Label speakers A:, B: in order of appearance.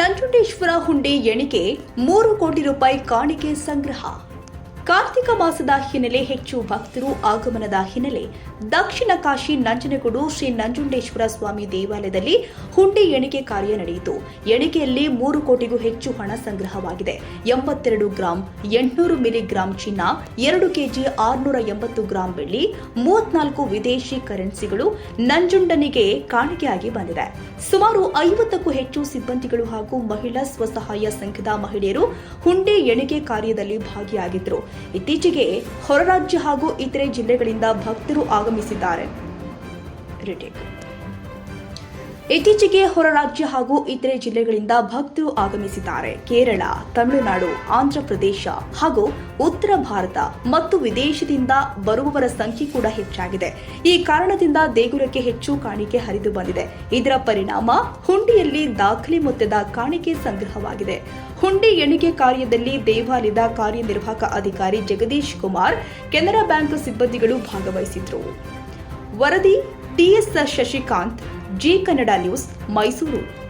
A: ನಂಜುಂಡೇಶ್ವರ ಹುಂಡಿ ಎಣಿಕೆ ಮೂರು ಕೋಟಿ ರೂಪಾಯಿ ಕಾಣಿಕೆ ಸಂಗ್ರಹ. ಕಾರ್ತಿಕ ಮಾಸದ ಹಿನ್ನೆಲೆ ಹೆಚ್ಚು ಭಕ್ತರು ಆಗಮನದ ಹಿನ್ನೆಲೆ ದಕ್ಷಿಣ ಕಾಶಿ ನಂಜನಗೂಡು ಶ್ರೀ ನಂಜುಂಡೇಶ್ವರ ಸ್ವಾಮಿ ದೇವಾಲಯದಲ್ಲಿ ಹುಂಡಿ ಎಣಿಕೆ ಕಾರ್ಯ ನಡೆಯಿತು. ಎಣಿಕೆಯಲ್ಲಿ ಮೂರು ಕೋಟಿಗೂ ಹೆಚ್ಚು ಹಣ ಸಂಗ್ರಹವಾಗಿದೆ. ಎಂಬತ್ತೆರಡು ಗ್ರಾಂ, ಎಂಟುನೂರು ಮಿಲಿಗ್ರಾಂ ಚಿನ್ನ, ಎರಡು ಕೆಜಿ ಆರುನೂರ ಎಂಬತ್ತು ಗ್ರಾಂ ಬೆಳ್ಳಿ, ಮೂವತ್ನಾಲ್ಕು ವಿದೇಶಿ ಕರೆನ್ಸಿಗಳು ನಂಜುಂಡನಿಗೆ ಕಾಣಿಕೆಯಾಗಿ ಬಂದಿದೆ. ಸುಮಾರು ಐವತ್ತಕ್ಕೂ ಹೆಚ್ಚು ಸಿಬ್ಬಂದಿಗಳು ಹಾಗೂ ಮಹಿಳಾ ಸ್ವಸಹಾಯ ಸಂಘದ ಮಹಿಳೆಯರು ಹುಂಡಿ ಎಣಿಕೆ ಕಾರ್ಯದಲ್ಲಿ ಭಾಗಿಯಾಗಿದ್ದರು. ಇತ್ತೀಚೆಗೆ ಹೊರರಾಜ್ಯ ಹಾಗೂ ಇತರೆ ಜಿಲ್ಲೆಗಳಿಂದ ಭಕ್ತರು ಆಗಮಿಸಿದ್ದಾರೆ. ಇತ್ತೀಚೆಗೆ ಹೊರ ರಾಜ್ಯ ಹಾಗೂ ಇತರೆ ಜಿಲ್ಲೆಗಳಿಂದ ಭಕ್ತರು ಆಗಮಿಸಿದ್ದಾರೆ. ಕೇರಳ, ತಮಿಳುನಾಡು, ಆಂಧ್ರಪ್ರದೇಶ ಹಾಗೂ ಉತ್ತರ ಭಾರತ ಮತ್ತು ವಿದೇಶದಿಂದ ಬರುವವರ ಸಂಖ್ಯೆ ಕೂಡ ಹೆಚ್ಚಾಗಿದೆ. ಈ ಕಾರಣದಿಂದ ದೇಗುಲಕ್ಕೆ ಹೆಚ್ಚು ಕಾಣಿಕೆ ಹರಿದು ಬಂದಿದೆ. ಇದರ ಪರಿಣಾಮ ಹುಂಡಿಯಲ್ಲಿ ದಾಖಲೆ ಮೊತ್ತದ ಕಾಣಿಕೆ ಸಂಗ್ರಹವಾಗಿದೆ. ಹುಂಡಿ ಎಣಿಕೆ ಕಾರ್ಯದಲ್ಲಿ ದೇವಾಲಯದ ಕಾರ್ಯನಿರ್ವಾಹಕ ಅಧಿಕಾರಿ ಜಗದೀಶ್ ಕುಮಾರ್, ಕೆನರಾ ಬ್ಯಾಂಕ್ ಸಿಬ್ಬಂದಿಗಳು ಭಾಗವಹಿಸಿದ್ರು. ವರದಿ TS Shashikanth G Kannada news Mysuru.